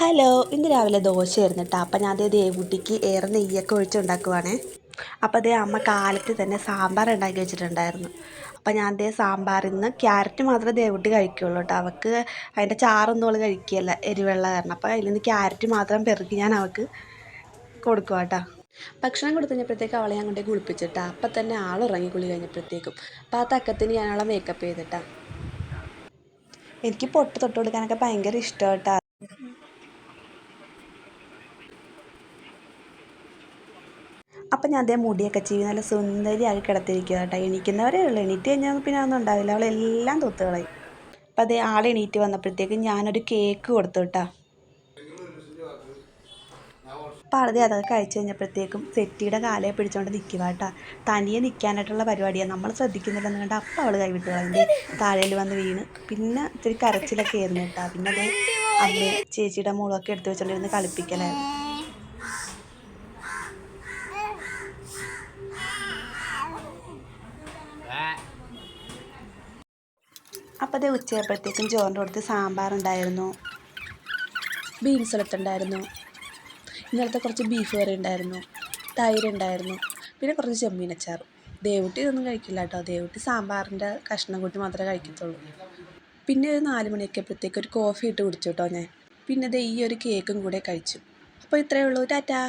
Hello ഇന്ന് രാവിലെ ദോശയായിരുന്നു കേട്ടോ അപ്പം ഞാൻ അതേ ദേവുട്ടിക്ക് ഏറെ നെയ്യൊക്കെ ഒഴിച്ചുണ്ടാക്കുവാണേ അപ്പോൾ അതേ അമ്മ കാലത്ത് തന്നെ സാമ്പാർ ഉണ്ടാക്കി വെച്ചിട്ടുണ്ടായിരുന്നു. അപ്പം ഞാൻ അതേ സാമ്പാറിൽ നിന്ന് ക്യാരറ്റ് മാത്രമേ ദേവുട്ടി കഴിക്കുകയുള്ളൂ കേട്ടോ. അവൾക്ക് അതിന്റെ ചാറൊന്നും അവൾ കഴിക്കുകയല്ല എരിവെള്ള കാരണം അപ്പോൾ അതിൽ നിന്ന് ക്യാരറ്റ് മാത്രം പെറുക്കി ഞാൻ അവൾക്ക് കൊടുക്കുക കേട്ടോ. ഭക്ഷണം കൊടുത്തു കഴിഞ്ഞപ്പോഴത്തേക്ക് അവളെ ഞാൻ കൊണ്ടേ കുളിപ്പിച്ചിട്ടാ അപ്പം തന്നെ ആൾ ഉറങ്ങി കുളി കഴിഞ്ഞപ്പോഴത്തേക്കും. അപ്പോൾ ആ തക്കത്തിന് ഞാൻ അവളെ മേക്കപ്പ് ചെയ്തിട്ടാ. എനിക്ക് പൊട്ട് തൊട്ട് കൊടുക്കാനൊക്കെ ഭയങ്കര ഇഷ്ടം കേട്ടോ. അപ്പം ഞാൻ അതേ മുടിയൊക്കെ ചീവി നല്ല സുന്ദരിയായി കിടത്തിരിക്കുക കേട്ടോ. എണീക്കുന്നവരേ ഉള്ളൂ. എണീറ്റ് കഴിഞ്ഞാൽ പിന്നെ ഒന്നും ഉണ്ടാവില്ല. അവളെല്ലാം തൊത്തുകളായി കളയും. അപ്പം അതേ ആൾ എണീറ്റ് വന്നപ്പോഴത്തേക്കും ഞാനൊരു കേക്ക് കൊടുത്തു കേട്ടോ. അപ്പോൾ ആളതെ അതൊക്കെ കഴിച്ചു കഴിഞ്ഞപ്പോഴത്തേക്കും സെറ്റിയുടെ കാലയെ പിടിച്ചുകൊണ്ട് നിൽക്കുക കേട്ടോ. തനിയെ നിൽക്കാനായിട്ടുള്ള പരിപാടിയാണ് നമ്മൾ ശ്രദ്ധിക്കുന്നില്ലെന്ന് കണ്ട് അപ്പം അവൾ കൈവിട്ട് കളഞ്ഞ് താഴേൽ വന്ന് വീണ്. പിന്നെ ഇത്തിരി കരച്ചിലൊക്കെ ആയിരുന്നു കേട്ടോ. പിന്നെ അതേ അമ്മയും ചേച്ചിയുടെ മോളൊക്കെ എടുത്ത് വെച്ചോണ്ടിരുന്ന് കളിപ്പിക്കലായിരുന്നു. അപ്പോൾ അതേ ഉച്ചയായപ്പോഴത്തേക്കും ചോറിന്റെ കൊടുത്ത് സാമ്പാറുണ്ടായിരുന്നു. ബീൻസ് എടുത്തുണ്ടായിരുന്നു ഇന്നലത്തെ കുറച്ച് ബീഫ് കറി ഉണ്ടായിരുന്നു. തൈര് ഉണ്ടായിരുന്നു. പിന്നെ കുറച്ച് ചെമ്മീനച്ചാറും ദേവുട്ടി ഇതൊന്നും കഴിക്കില്ല കേട്ടോ. ദേവുട്ടി സാമ്പാറിന്റെ കഷ്ണം കൂട്ടി മാത്രമേ കഴിക്കത്തുള്ളൂ. പിന്നെ ഒരു നാല് മണിയൊക്കെ ഒരു കോഫി ഇട്ട് കുടിച്ചു കേട്ടോ ഞാൻ. പിന്നെ ദേ ഈ ഒരു കേക്കും കൂടെ കഴിച്ചു. അപ്പോൾ ഇത്രയേ ഉള്ളൂ. ടാറ്റാ.